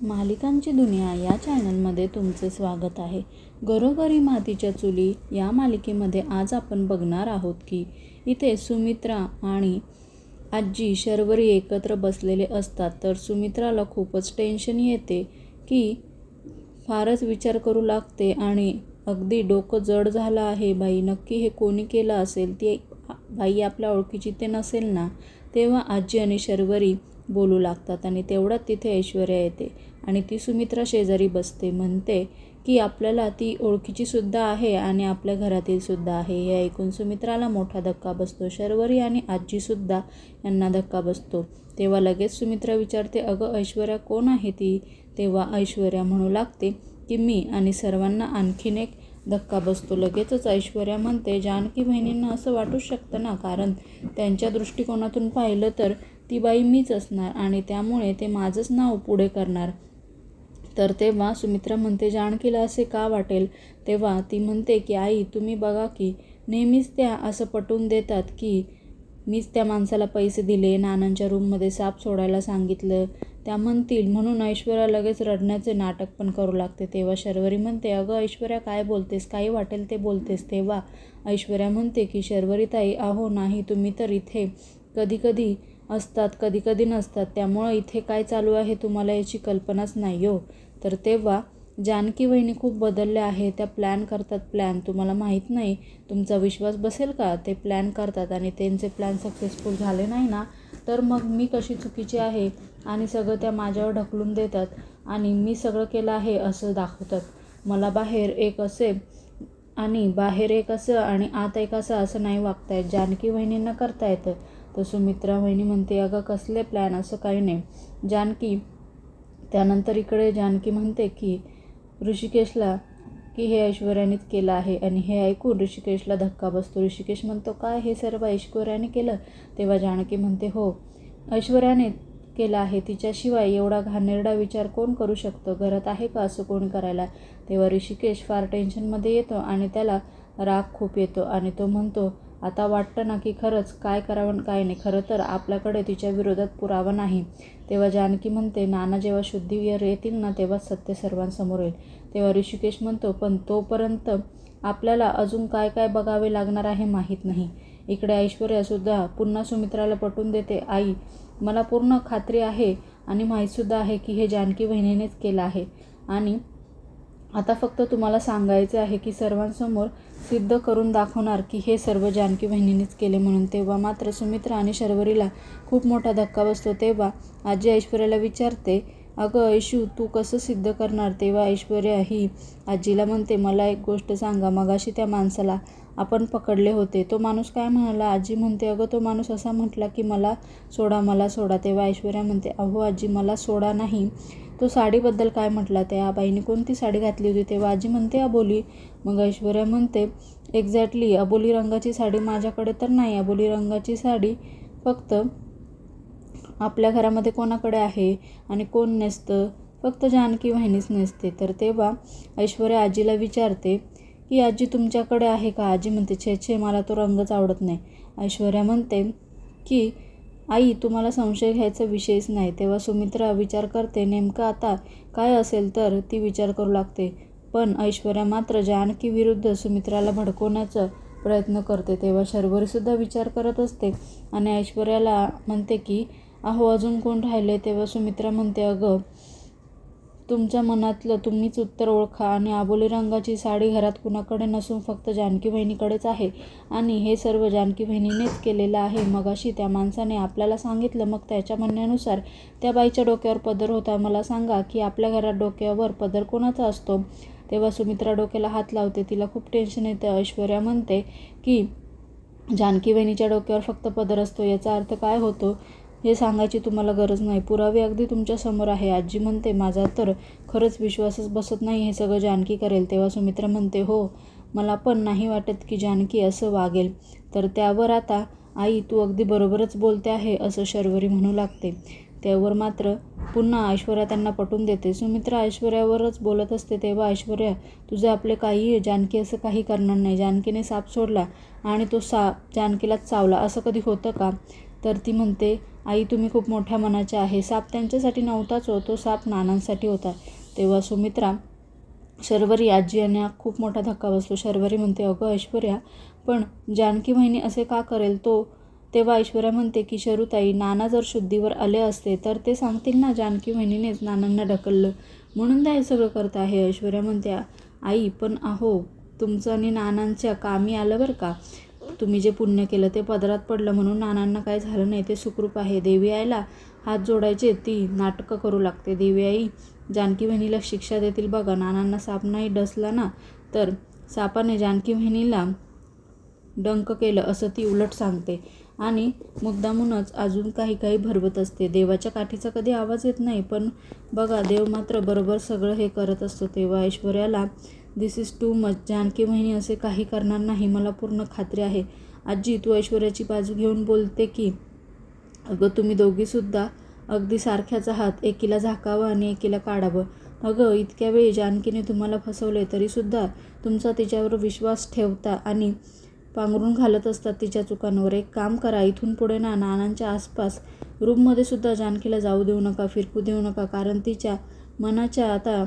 मालिकांची दुनिया या चॅनलमध्ये तुमचे स्वागत आहे. घरोघरी मातीच्या चुली या मालिकेमध्ये आज आपण बघणार आहोत की इथे सुमित्रा आणि आजी शर्वरी एकत्र बसलेले असतात. तर सुमित्राला खूपच टेन्शन येते की फारच विचार करू लागते आणि अगदी डोकं जड झालं आहे. बाई नक्की हे कोणी केलं असेल? ती बाई आपल्या ओळखीची ते नसेल ना? तेव्हा आजी आणि शर्वरी बोलू लागतात आणि तेवढ्यात तिथे ऐश्वर्या येते आणि ती सुमित्रा शेजारी बसते. म्हणते की आपल्याला ती ओळखीचीसुद्धा आहे आणि आपल्या घरातीलसुद्धा आहे. हे ऐकून सुमित्राला मोठा धक्का बसतो. शर्वरी आणि आजीसुद्धा यांना धक्का बसतो. तेव्हा लगेच सुमित्रा विचारते अगं ऐश्वर्या कोण आहे ती? तेव्हा ऐश्वर्या म्हणू लागते की मी. आणि सर्वांना आणखीन एक धक्का बसतो. लगेचच ऐश्वर्या म्हणते जानकी बहिणींना असं वाटूच शकतं ना? कारण त्यांच्या दृष्टिकोनातून पाहिलं तर ती बाई मीच असणार आणि त्यामुळे ते माझंच नाव पुढे करणार. तर तेव्हा सुमित्रा म्हणते जानकीला असे का वाटेल? तेव्हा ती म्हणते की आई तुम्ही बघा की नेहमीच त्या असं पटवून देतात की मीच त्या माणसाला पैसे दिले नानांच्या रूममध्ये साप सोडायला सांगितलं. त्या म्हणतील म्हणून ऐश्वर्या लगेच रडण्याचे नाटक पण करू लागते. तेव्हा शर्वरी म्हणते अगं ऐश्वर्या काय बोलतेस? काही वाटेल ते बोलतेस. तेव्हा ऐश्वर्या म्हणते की शर्वरीताई अहो नाही तुम्ही तर इथे कधी कधी असतात कधी कधी नसतात. त्यामुळं इथे काय चालू आहे तुम्हाला याची कल्पनाच नाही हो. तर तेव्हा जानकी वहिनी खूप बदलल्या आहे त्या प्लॅन करतात प्लॅन तुम्हाला माहीत नाही. तुमचा विश्वास बसेल का? ते प्लॅन करतात आणि त्यांचे प्लॅन सक्सेसफुल झाले नाही ना? तर मग मी कशी चुकीची आहे? आणि सगळं त्या माझ्यावर ढकलून देतात आणि मी सगळं केलं आहे असं दाखवतात. मला बाहेर एक असे आणि बाहेर एक असं आणि आत एक असं असं नाही वागतायत. जानकी वहिनींना करता येतं. तर सुमित्रा वहिनी म्हणते अगं कसले प्लॅन असं काही नाही. जानकी त्यानंतर इकडे जानकी म्हणते की ऋषिकेशला की हे ऐश्वर्यानेच केलं आहे आणि हे ऐकून ऋषिकेशला धक्का बसतो. ऋषिकेश म्हणतो काय हे सर्व ऐश्वर्याने केलं? तेव्हा जानकी म्हणते हो ऐश्वर्याने केलं आहे. तिच्याशिवाय एवढा घाणेरडा विचार कोण करू शकतो? घरात आहे का असं कोण करायला? तेव्हा ऋषिकेश फार टेन्शनमध्ये येतो आणि त्याला राग खूप येतो आणि तो म्हणतो आता वाटतं ना की खरंच काय करावं काय नाही. खरं तर आपल्याकडे तिच्या विरोधात पुरावा नाही. तेव्हा जानकी म्हणते नाना जेव्हा शुद्धीवर येतील ना तेव्हा सत्य सर्वांसमोर येईल. तेव्हा ऋषिकेश म्हणतो पण तोपर्यंत आपल्याला अजून काय काय बघावे लागणार आहे माहीत नाही. इकडे ऐश्वर्यासुद्धा पुन्हा सुमित्राला पटून देते आई मला पूर्ण खात्री आहे आणि माहीतसुद्धा आहे की हे जानकी बहिणीनेच केलं आहे. आणि आता फक्त तुम्हाला सांगायचं आहे की सर्वांसमोर सिद्ध करून दाखवणार की हे सर्व जानकी बहिणीनेच केले म्हणून. तेव्हा मात्र सुमित्रा आणि शर्वरीला खूप मोठा धक्का बसतो. तेव्हा आजी ऐश्वर्याला विचारते अगं ऐशू तू कसं सिद्ध करणार? तेव्हा ऐश्वर्या ही आजीला म्हणते मला एक गोष्ट सांगा मगाशी त्या माणसाला आपण पकडले होते. तो माणूस काय म्हणाला? आजी म्हणते अगं तो माणूस असा म्हटला की मला सोडा मला सोडा तेव्हा ऐश्वर्या म्हणते अहो आजी मला सोडा नाही. तो साडीबद्दल काय म्हटला? त्या बाईने कोणती साडी घातली होती? तेव्हा आजी म्हणते अबोली. मग ऐश्वर्या म्हणते एक्झॅक्टली अबोली रंगाची साडी माझ्याकडे तर नाही. अबोली रंगाची साडी फक्त आपल्या घरामध्ये कोणाकडे आहे आणि कोण नेसतं? फक्त जानकी वाहिनीच नेसते. तर तेव्हा ऐश्वर्या आजीला विचारते की आजी तुमच्याकडे आहे का? आजी म्हणते छे छे मला तो रंगच आवडत नाही. ऐश्वर्या म्हणते की आई तुम्हाला संशय घ्यायचा विषयच नाही. तेव्हा सुमित्रा विचार करते नेमकं आता काय असेल तर? ती विचार करू लागते. पण ऐश्वर्या मात्र जानकी विरुद्ध सुमित्राला भडकवण्याचा प्रयत्न करते. तेव्हा शर्वरीसुद्धा विचार करत असते आणि ऐश्वर्याला म्हणते की अहो अजून कोण राहिले तेव्हा सुमित्रा म्हणते अगं तुमच्या मनातलं तुम्हीच उत्तर ओळखा आणि आबोली रंगाची साडी घरात कुणाकडे नसून फक्त जानकी बहिणीकडेच आहे. आणि हे सर्व जानकी बहिणीनेच केलेलं आहे. मगाशी त्या माणसाने आपल्याला सांगितलं मग त्याच्या म्हणण्यानुसार त्या बाईच्या डोक्यावर पदर होता. मला सांगा की आपल्या घरात डोक्यावर पदर कोणाचा असतो? तेव्हा सुमित्रा डोक्याला हात लावते. तिला खूप टेन्शन येतं. ऐश्वर्या म्हणते की जानकी बहिणीच्या डोक्यावर फक्त पदर असतो. याचा अर्थ काय होतो? हे सांगायची तुम्हाला गरज नाही. पुरावे अगदी तुमच्यासमोर आहे. आजी म्हणते माझा तर खरंच विश्वासच बसत नाही. हे सगळं जानकी करेल. तेव्हा सुमित्रा म्हणते हो मला पण नाही वाटत की जानकी असं वागेल. तर त्यावर आता आई तू अगदी बरोबरच बोलते आहे असं शर्वरी म्हणू लागते. त्यावर मात्र पुन्हा ऐश्वर्या त्यांना पटून देते. सुमित्रा ऐश्वर्यावरच बोलत असते. तेव्हा ऐश्वर्या तुझे आपले काही जानकी असं काही करणार नाही. जानकीने साप सोडला आणि तो सा जानकीलाच चावला. असं कधी होतं का? तर ती म्हणते आई तुम्ही खूप मोठ्या मनाच्या आहे. साप त्यांच्यासाठी नव्हताच हो तो साप नानांसाठी होता. तेव्हा सुमित्रा शर्वरी आजी यांना खूप मोठा धक्का बसतो. शर्वरी म्हणते अगं ऐश्वर्या पण जानकी बहिणी असे का करेल? तो तेव्हा ऐश्वर्या म्हणते की शरूताई नाना जर शुद्धीवर आले असते तर ते सांगतील ना जानकी बहिणीनेच नानांना ढकललं. म्हणून ते हे सगळं करत आहे. ऐश्वर्या म्हणते आई पण अहो तुमचं आणि नानांच्या कामी आलं बरं का? तुम्ही जे पुण्य केलं ते पदरात पडलं म्हणून नानांना काय झालं नाही. ते सुखरूप आहे. देवी आईला हात जोडायचे ती नाटकं करू लागते. देवी आई जानकी बहिणीला शिक्षा देतील बघा. नानांना साप नाही डसला ना तर सापाने जानकी बहिणीला डंक केलं असं ती उलट सांगते. आणि मुद्दामूनच अजून काही काही भरवत असते. देवाच्या काठीचा कधी आवाज येत नाही. पण बघा देव मात्र बरोबर सगळं हे करत असतो. तेव्हा ऐश्वर्याला this is too much Janaki बहिणी असे काही करणार नाही. मला पूर्ण खात्री आहे. आजी तू ऐश्वर्याची बाजू घेऊन बोलते की अगं तुम्ही दोघीसुद्धा अगदी सारख्याच आहात. एकीला झाकावं आणि एकीला काढावं. अगं इतक्या वेळी जानकीने तुम्हाला फसवले तरीसुद्धा तुमचा तिच्यावर विश्वास ठेवता आणि पांघरून घालत असतात तिच्या चुकांवर. एक काम करा इथून पुढे ना नानांच्या आसपास रूममध्ये सुद्धा जानकीला जाऊ देऊ नका फिरकू देऊ नका कारण तिच्या मनाच्या आता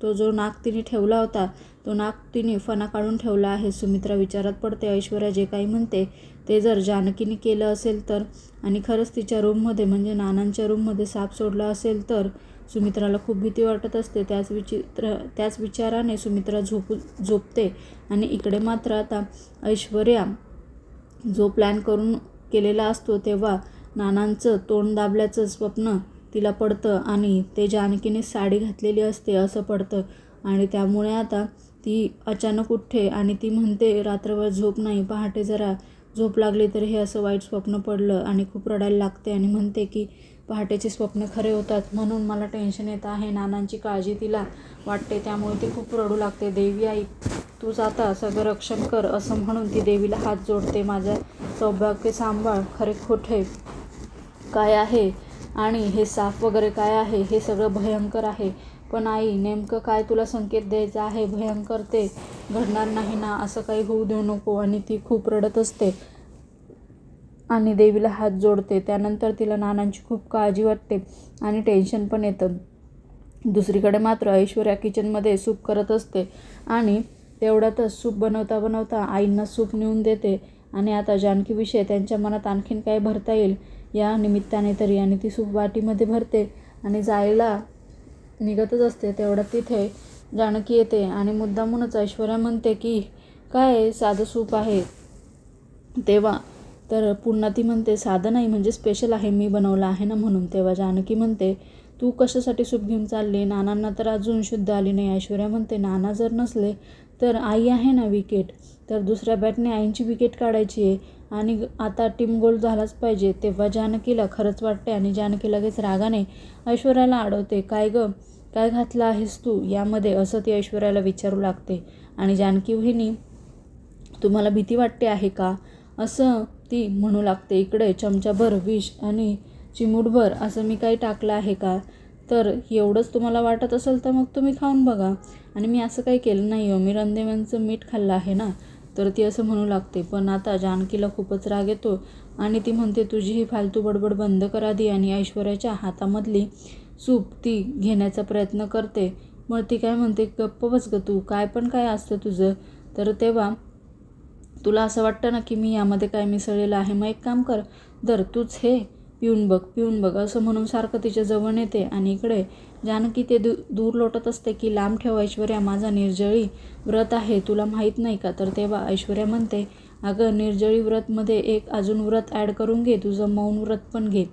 तो जो नाक तिने ठेवला होता तो नाक तिने फणा काढून ठेवला आहे. सुमित्रा विचारात पडते ऐश्वर्या जे काही म्हणते ते जर जानकीने केलं असेल तर? आणि खरंच तिच्या रूममध्ये म्हणजे नानांच्या रूममध्ये साप सोडला असेल तर? सुमित्राला खूप भीती वाटत असते. त्याच विचित्र त्याच विचाराने सुमित्रा झोपू झोपते. आणि इकडे मात्र आता ऐश्वर्या जो प्लॅन करून केलेला असतो तेव्हा नानांचं तोंड दाबल्याचं स्वप्न तिला पडतं आणि ते जानकीने साडी घातलेली असते असं पडतं. आणि त्यामुळे आता ती अचानक उठते आणि ती म्हणते रात्रभर झोप नाही पहाटे जरा झोप लागली तर हे असं वाईट स्वप्न पडलं आणि खूप रडायला लागते आणि म्हणते की पहाटेचे स्वप्न खरे होतात म्हणून मला टेन्शन येत आहे नानांची काळजी तिला वाटते त्यामुळे ती खूप रडू लागते. देवी आई तूच आता सगळं रक्षण कर असं म्हणून ती देवीला हात जोडते. माझ्या सौभाग्य सांभाळ खरे खोटे काय आहे? आणि हे साप वगैरे काय आहे हे सगळं भयंकर आहे. पण आई नेमकं काय तुला संकेत द्यायचा आहे? भयंकर ते घडणार नाही ना असं काही होऊ देऊ नको. आणि ती खूप रडत असते आणि देवीला हात जोडते. त्यानंतर तिला नानांची खूप काळजी वाटते आणि टेन्शन पण येतं. दुसरीकडे मात्र ऐश्वर्या किचनमध्ये सूप करत असते आणि तेवढ्यातच सूप बनवता बनवता आईंना सूप नेऊन देते. आणि आता जानकीविषयी त्यांच्या मनात आणखीन काय भरता येईल? या निमित्ताने तरी आणि ती सूप वाटीमध्ये भरते आणि जायला निघतच असते तेवढ्यात तिथे जानकी येते आणि मुद्दामूनच ऐश्वर्या म्हणते की काय साधं सूप आहे. तेव्हा तर पुन्हा ती म्हणते साधं नाही म्हणजे स्पेशल आहे मी बनवलं आहे ना म्हणून. तेव्हा जानकी म्हणते तू कशासाठी सूप घेऊन चालली? नानांना तर अजून शुद्ध आली नाही. ऐश्वर्या म्हणते नाना जर नसले तर आई आहे ना विकेट? तर दुसऱ्या बॅटने आईंची विकेट काढायची आहे. आणि आता टीम गोल झालाच पाहिजे तेव्हा जानकीला खरंच वाटते आणि जानकी लगेच रागाने ऐश्वर्याला अडवते काय गं? काय घातलं आहेस तू? यामध्ये असं ती ऐश्वर्याला विचारू लागते. आणि जानकी वहिनी तुम्हाला भीती वाटते आहे का? असं ती म्हणू लागते. इकडे चमचाभर विष आणि चिमूटभर असं मी काही टाकलं आहे का? तर एवढंच तुम्हाला वाटत असेल तर मग तुम्ही खाऊन बघा. आणि मी असं काही केलं नाही हो. मी रंदेव्यांचं मीठ खाल्लं आहे ना? तर ती असं म्हणू लागते पण आता जानकीला खूपच राग येतो आणि ती म्हणते तुझी ही फालतू बडबड बंद करा दी आणि ऐश्वर्याच्या हातामधली सूप ती घेण्याचा प्रयत्न करते. मग ती काय म्हणते गप्प बस ग तू काय पण काय असतं तुझं. तर तेव्हा तुला असं वाटतं ना की मी यामध्ये काय मिसळलेलं आहे? मग एक काम कर दर तूच हे पिऊन बघ पिऊन बघ असं म्हणून सारखं तिच्या जवळ येते आणि इकडे जानकी ते दू दूर लोटत असते की लांब ठेव ऐश्वर्या माझा निर्जळी व्रत आहे तुला माहीत नाही का? तर तेव्हा ऐश्वर्या म्हणते अगं निर्जळी व्रतमध्ये एक अजून व्रत ॲड करून घे तुझं मौन व्रत पण घे.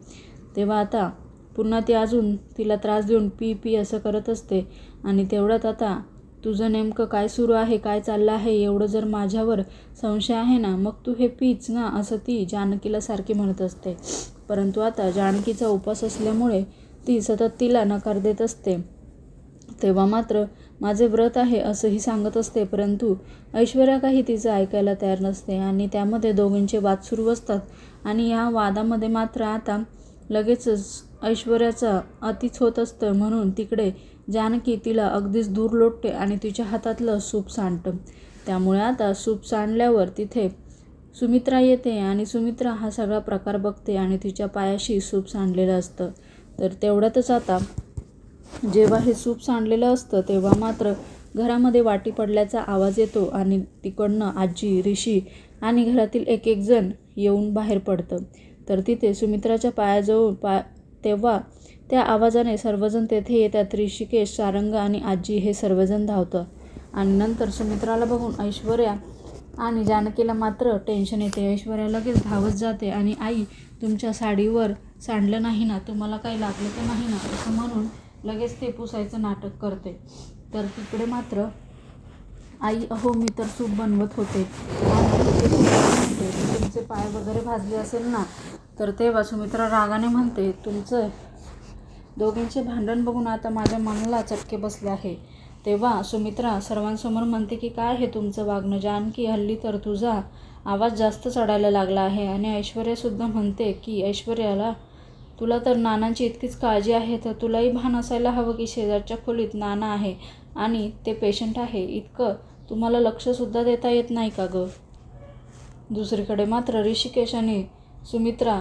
तेव्हा आता पुन्हा ती अजून तिला त्रास देऊन पी पी असं करत असते आणि तेवढ्यात आता तुझं नेमकं काय सुरू आहे काय चाललं आहे एवढं जर माझ्यावर संशय आहे ना मग तू हे पीच ना असं ती जानकीला सारखी म्हणत असते. परंतु आता जानकीचा उपास असल्यामुळे ती सतत तिला नकार देत असते. तेव्हा मात्र माझे व्रत आहे असंही सांगत असते परंतु ऐश्वर्या काही तिचं ऐकायला तयार नसते आणि त्यामध्ये दोघींचे वाद सुरू असतात आणि या वादामध्ये मात्र आता लगेचच ऐश्वर्याचा अतिच होत असतं. म्हणून तिकडे जानकी तिला अगदीच दूर लोटते आणि तिच्या हातातलं सूप सांडतं. त्यामुळे आता सूप सांडल्यावर तिथे सुमित्रा येते आणि सुमित्रा हा सगळा प्रकार बघते आणि तिच्या पायाशी सूप सांडलेलं असतं. तर तेवढ्यातच आता जेव्हा हे सूप सांडलेलं असतं तेव्हा मात्र घरामध्ये वाटी पडल्याचा आवाज येतो आणि तिकडनं आजी ऋषी आणि घरातील एक एक जण येऊन बाहेर पडतं. तर तिथे सुमित्राच्या पायाजवळ पा तेव्हा त्या आवाजाने सर्वजण तेथे येतात. ऋषिकेश सारंग आणि आजी हे सर्वजण धावतं. आणि नंतर सुमित्राला बघून ऐश्वर्या आणि जानकीला मात्र टेन्शन येते. ऐश्वर्या लगेच धावत जाते आणि आई तुमच्या साडीवर सांडलं नाही ना तुम्हाला काही लागलं तर नाही ना असं म्हणून लगेच ते पुसायचं नाटक करते. तर तिकडे मात्र आई अहो मी तर सूप बनवत होते. तुमचे पाय वगैरे भाजले असेल ना तर तेव्हा सुमित्रा रागाने म्हणते तुमचं दोघींचे भांडण बघून आता माझ्या मनाला चटके बसले आहे. तेव्हा सुमित्रा सर्वांसमोर म्हणते की काय हे तुमचं वागणं? जानकी हल्ली तर तुझा आवाज जास्त चढायला लागला आहे. आणि ऐश्वर्यासुद्धा म्हणते की ऐश्वर्याला तुला तर नानांची इतकीच काळजी आहे तर तुलाही भान असायला हवं की शेजारच्या खोलीत नाना आहे आणि ते पेशंट आहे. इतकं तुम्हाला लक्षसुद्धा देता येत नाही का गं? दुसरीकडे मात्र ऋषिकेश आणि सुमित्रा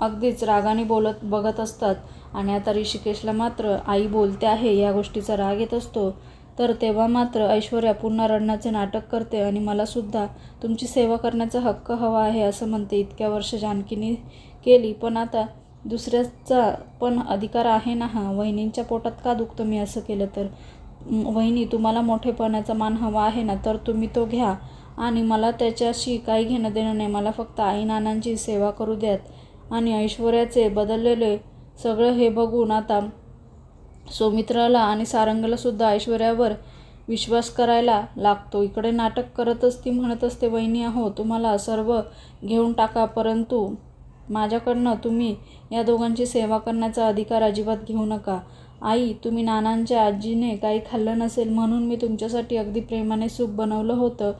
अगदीच रागाने बोलत बघत असतात. आणि आता ऋषिकेशला मात्र आई बोलते आहे या गोष्टीचा राग येत असतो. तर तेव्हा मात्र ऐश्वर्या पुन्हा रडण्याचे नाटक करते आणि मलासुद्धा तुमची सेवा करण्याचा हक्क हवा आहे असं म्हणते. इतक्या वर्ष जानकीने केली पण आता दुसऱ्याचा पण अधिकार आहे ना हा? वहिनींच्या पोटात का दुखतं मी असं केलं तर? वहिनी तुम्हाला मोठेपणाचा मान हवा आहे ना तर तुम्ही तो घ्या. आणि मला त्याच्याशी काही घेणं देणं नाही. मला फक्त आई नानांची सेवा करू द्यात. आणि ऐश्वर्याचे बदललेले सगळं हे बघून आता सौमित्राला आणि सारंगलासुद्धा ऐश्वर्यावर विश्वास करायला लागतो. इकडे नाटक करतच ती म्हणत असते वहिनी आहो तुम्हाला सर्व घेऊन टाका परंतु माझ्याकडनं तुम्ही या दोघांची सेवा करण्याचा अधिकार अजिबात घेऊ नका. आई तुम्ही नानांच्या आजीने काही खाल्लं नसेल म्हणून मी तुमच्यासाठी अगदी प्रेमाने सूप बनवलं होतं.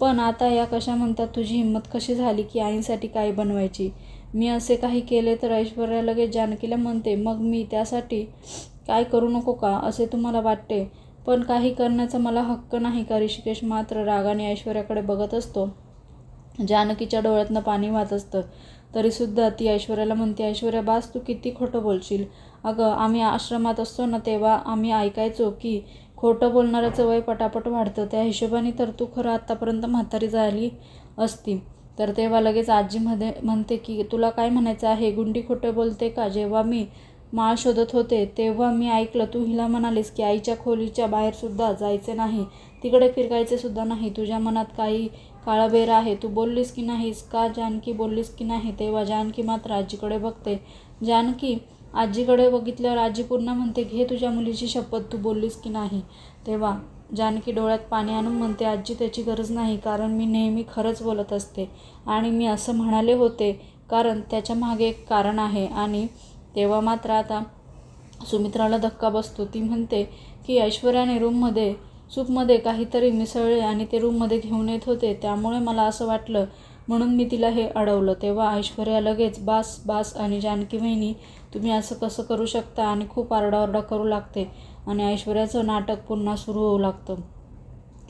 पण आता या कशा म्हणतात तुझी हिंमत कशी झाली की आईसाठी काय बनवायची? मी असे काही केले तर ऐश्वर्या लगेच जानकीला म्हणते मग मी त्यासाठी काय करू नको का? असे तुम्हाला वाटते. पण काही करण्याचा मला हक्क नाही का? ऋषिकेश मात्र रागाने ऐश्वर्याकडे बघत असतो. जानकीच्या डोळ्यातनं पाणी वाहत असतं. तरीसुद्धा ती ऐश्वर्याला म्हणते ऐश्वर्या बास तू किती खोटं बोलशील. अगं आम्ही आश्रमात असतो ना तेव्हा आम्ही ऐकायचो की खोटं बोलणाऱ्याचं वय पटापट वाढतं. त्या हिशोबाने तर तू खरं आत्तापर्यंत म्हातारी झाली असती. तर तेव्हा लगेच आजीमध्ये म्हणते की तुला काय म्हणायचं आहे? गुंडी खोटं बोलते का? जेव्हा मी माळ शोधत होते. तेव्हा मी ऐकलं तू हिला म्हणालीस की आईच्या खोलीच्या बाहेरसुद्धा जायचे नाही. तिकडे फिरकायचे सुद्धा नाही. तुझ्या मनात काही काळाबेर आहे. तू बोललीस की नाहीस का जानकी बोललीस की नाही तेव्हा जानकी मात्र आजीकडे बघते. जानकी आजीकडे बघितल्यावर आजी पुन्हा म्हणते घे तुझ्या मुलीची शपथ तू बोललीस की नाही. तेव्हा जानकी डोळ्यात पाणी आणून म्हणते आजी त्याची गरज नाही कारण मी नेहमी खरंच बोलत असते. आणि मी असं म्हणाले होते कारण त्याच्यामागे एक कारण आहे. आणि तेव्हा मात्र आता सुमित्राला धक्का बसतो. ती म्हणते की ऐश्वर्याने रूममध्ये सूपमध्ये काहीतरी मिसळले आणि ते रूममध्ये घेऊन येत होते. त्यामुळे मला असं वाटलं म्हणून मी तिला हे अडवलं. तेव्हा ऐश्वर्या लगेच बास बास आणि जानकी वहिनी तुम्ही असं कसं करू शकता? आणि खूप आरडाओरडा करू लागते. आणि ऐश्वर्याचं नाटक पुन्हा सुरू होऊ लागतं.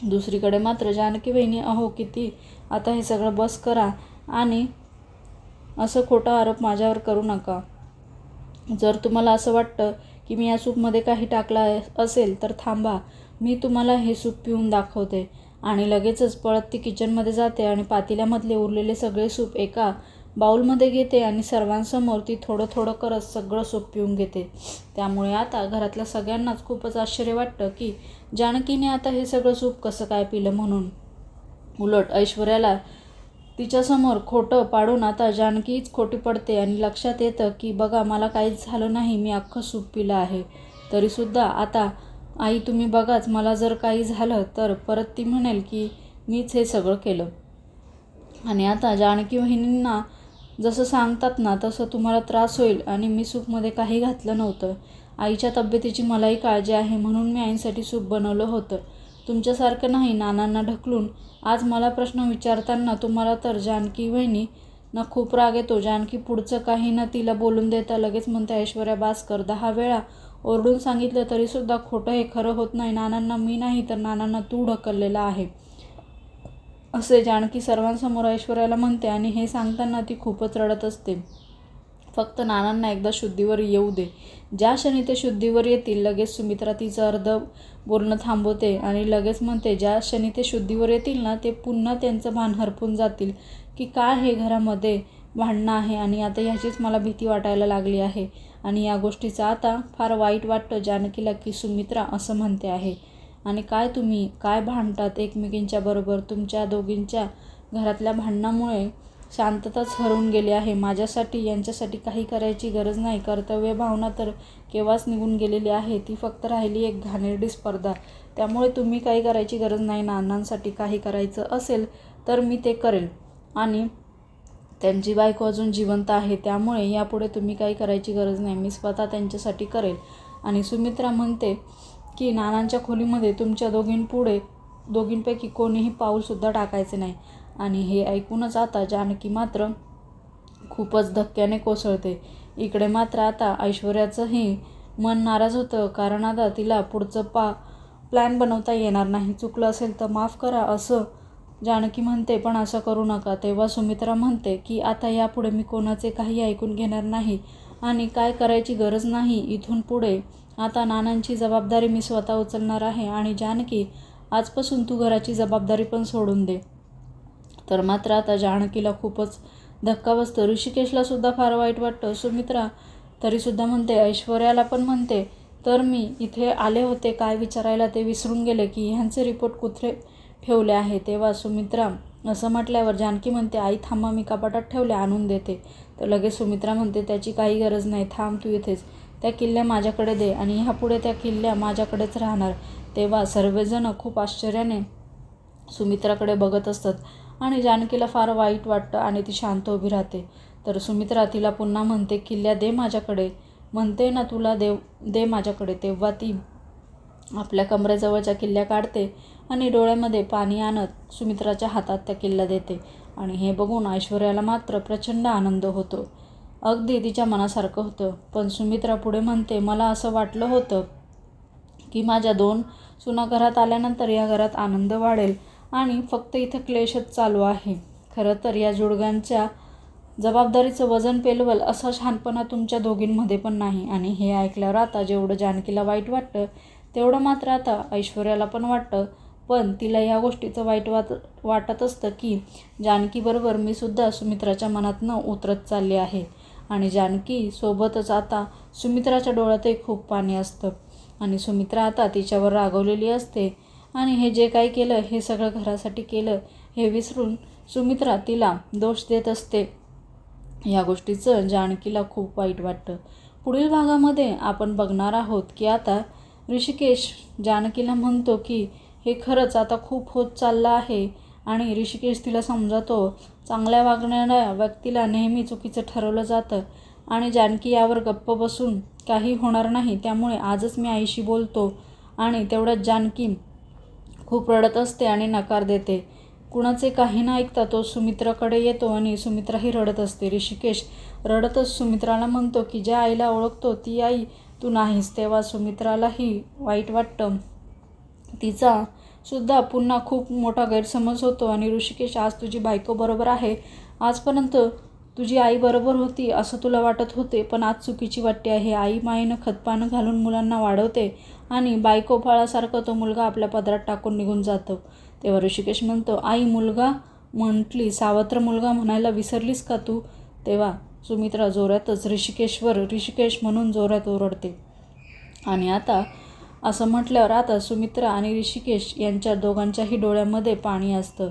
दुसरीकडे मात्र जानकी वहिनी अहो किती? आता हे सगळं बस करा आणि असं खोटा आरोप माझ्यावर करू नका. जर तुम्हाला असं वाटतं की मी या सूपमध्ये काही टाकला असेल तर थांबा. मी तुम्हाला हे सूप पिऊन दाखवते. आणि लगेचच पळत ती किचनमध्ये जाते आणि पातेल्यामधले उरलेले सगळे सूप एका बाऊलमध्ये घेते आणि सर्वांसमोर ती थोडं थोडं करत सगळं सूप पिऊन घेते. त्यामुळे आता घरातल्या सगळ्यांनाच खूपच आश्चर्य वाटतं की जानकीने आता हे सगळं सूप कसं काय पिलं म्हणून. उलट ऐश्वर्याला तिच्यासमोर खोटं पाडून आता जानकीच खोटी पडते आणि लक्षात येतं की बघा मला काहीच झालं नाही मी अख्खं सूप पिलं आहे. तरीसुद्धा आता आई तुम्ही बघाच मला जर काही झालं तर परत ती म्हणेल की मीच हे सगळं केलं. आणि आता जानकी वहिनींना जसं सांगतात ना तसं तुम्हाला त्रास होईल आणि मी सूपमध्ये काही घातलं नव्हतं. आईच्या तब्येतीची मलाही काळजी आहे म्हणून मी आईसाठी सूप बनवलं होतं. तुमच्यासारखं नाही नानांना ढकलून. आज मला प्रश्न विचारताना तुम्हाला तर जानकी वहिनी ना खूप राग येतो. जानकी पुढचं काही ना तिला बोलून देता लगेच म्हणते ऐश्वर्या बासकर दहा वेळा ओरडून सांगितलं तरीसुद्धा खोटं हे खरं होत नाही. नानांना मी नाही तर नानांना तू ढकललेलं आहे. असे जानकी सर्वांसमोर ऐश्वर्याला म्हणते आणि हे सांगताना ती खूपच रडत असते. फक्त नानांना एकदा शुद्धीवर येऊ दे. ज्या क्षणी ते शुद्धीवर येतील लगेच सुमित्रा तिचं अर्ध बोलणं थांबवते आणि लगेच म्हणते ज्या क्षणी ते शुद्धीवर येतील ना ते पुन्हा त्यांचं भान हरपून जातील की काय हे घरामध्ये भांडणं आहे आणि आता ह्याचीच मला भीती वाटायला लागली आहे. आणि या गोष्टीचं आता फार वाईट वाटतं जानकीला की सुमित्रा असं म्हणते आहे. आणि काय तुम्ही काय भांडतात एकमेकींच्या बरोबर तुमच्या दोघींच्या घरातल्या भांडणामुळे? शांतताच हरवून गेली आहे. माझ्यासाठी यांच्यासाठी काही करायची गरज नाही. कर्तव्य भावना तर केव्हाच निघून गेलेली आहे. ती फक्त राहिली एक घाणेरडी स्पर्धा. त्यामुळे तुम्ही काही करायची गरज नाही. नानांसाठी काही करायचं असेल तर मी ते करेल. आणि त्यांची बायको अजून जिवंत आहे. त्यामुळे यापुढे तुम्ही काही करायची गरज नाही. मी स्वतः त्यांच्यासाठी करेल. आणि सुमित्रा म्हणते की नानांच्या खोलीमध्ये तुमच्या दोघींपुढे दोघींपैकी कोणीही पाऊलसुद्धा टाकायचे नाही. आणि हे ऐकूनच आता जानकी मात्र खूपच धक्क्याने कोसळते. इकडे मात्र आता ऐश्वर्याचंही मन नाराज होतं. कारण आता तिला पुढचं पा प्लॅन बनवता येणार नाही. चुकलं असेल तर माफ करा असं जानकी म्हणते पण असं करू नका. तेव्हा सुमित्रा म्हणते की आता यापुढे मी कोणाचे काही ऐकून घेणार नाही आणि काय करायची गरज नाही. इथून पुढे आता नानांची जबाबदारी मी स्वतः उचलणार आहे आणि जानकी आजपासून तू घराची जबाबदारी पण सोडून दे. तर मात्र आता जानकीला खूपच धक्का बसतो. ऋषिकेशला सुद्धा फार वाईट वाटतं. सुमित्रा तरीसुद्धा म्हणते ऐश्वर्याला पण म्हणते तर मी इथे आले होते काय विचारायला ते विसरून गेले की ह्यांचे रिपोर्ट कुठे ठेवले आहे? तेव्हा सुमित्रा असं म्हटल्यावर जानकी म्हणते आई थांबा मी कपाटात ठेवले आणून देते. तर लगेच सुमित्रा म्हणते त्याची काही गरज नाही थांब तू इथेच. त्या किल्ल्या माझ्याकडे दे आणि ह्यापुढे त्या किल्ल्या माझ्याकडेच राहणार. तेव्हा सर्वजण खूप आश्चर्याने सुमित्राकडे बघत असतात. आणि जानकीला फार वाईट वाटतं आणि ती शांत उभी राहते. तर सुमित्रा तिला पुन्हा म्हणते किल्ल्या दे माझ्याकडे. म्हणते ना तुला देव दे माझ्याकडे. तेव्हा ती आपल्या कमरेजवळच्या किल्ल्या काढते आणि डोळ्यामध्ये पाणी आणत सुमित्राच्या हातात त्या किल्ल्या देते. आणि हे बघून ऐश्वर्याला मात्र प्रचंड आनंद होतो. अगदी तिच्या मनासारखं होतं. पण सुमित्रा पुढे म्हणते मला असं वाटलं होतं की माझ्या दोन सुना घरात आल्यानंतर या घरात आनंद वाढेल. आणि फक्त इथं क्लेशच चालू आहे. खरं तर या जुडगांच्या जबाबदारीचं वजन पेलवल असा शहाणपणा तुमच्या दोघींमध्ये पण नाही. आणि हे ऐकल्यावर आता जेवढं जानकीला वाईट वाटतं तेवढं मात्र आता ऐश्वर्याला पण वाटतं. पण तिला या गोष्टीचं वाईट वाट वाटत असतं की जानकीबरोबर मी सुद्धा सुमित्राच्या मनातनं उतरत चालली आहे. आणि जानकी सोबतच आता सुमित्राच्या डोळ्यातही खूप पाणी असतं. आणि सुमित्रा आता तिच्यावर रागवलेली असते. आणि हे जे काही केलं हे सगळं घरासाठी केलं हे विसरून सुमित्रा तिला दोष देत असते. या गोष्टीचं जानकीला खूप वाईट वाटतं. पुढील भागामध्ये आपण बघणार आहोत की आता ऋषिकेश जानकीला म्हणतो की हे खरंच आता खूप होत चाललं आहे. आणि ऋषिकेश तिला समजावतो चांगल्या वागणाऱ्या व्यक्तीला नेहमी चुकीचं ठरवलं जातं आणि जानकी यावर गप्प बसून काही होणार नाही त्यामुळे आजच मी आईशी बोलतो. आणि तेवढ्यात जानकी खूप रडत असते आणि नकार देते. कुणाचे काही न ऐकता तो सुमित्राकडे येतो आणि सुमित्राही रडत असते. ऋषिकेश रडतच सुमित्राला म्हणतो की ज्या आईला ओळखतो ती आई तू नाहीस. तेव्हा सुमित्रालाही वाईट वाटतं. तिचा सुद्धा पुन्हा खूप मोठा गैरसमज होतो आणि ऋषिकेश आज तुझी बायको बरोबर आहे. आजपर्यंत तुझी आई बरोबर होती असं तुला वाटत होते पण आज चुकीची वाटते आहे. आई माईनं खतपानं घालून मुलांना वाढवते आणि बायको फळासारखं तो मुलगा आपल्या पदरात टाकून निघून जातो. तेव्हा ऋषिकेश म्हणतो आई मुलगा म्हटली सावत्र मुलगा म्हणायला विसरलीस का तू? तेव्हा सुमित्रा जोरातच ऋषिकेशवर ऋषिकेश म्हणून जोरात ओरडते. आणि आता असं म्हटल्यावर आता सुमित्रा आणि ऋषिकेश यांच्या दोघांच्याही डोळ्यामध्ये पाणी असतं.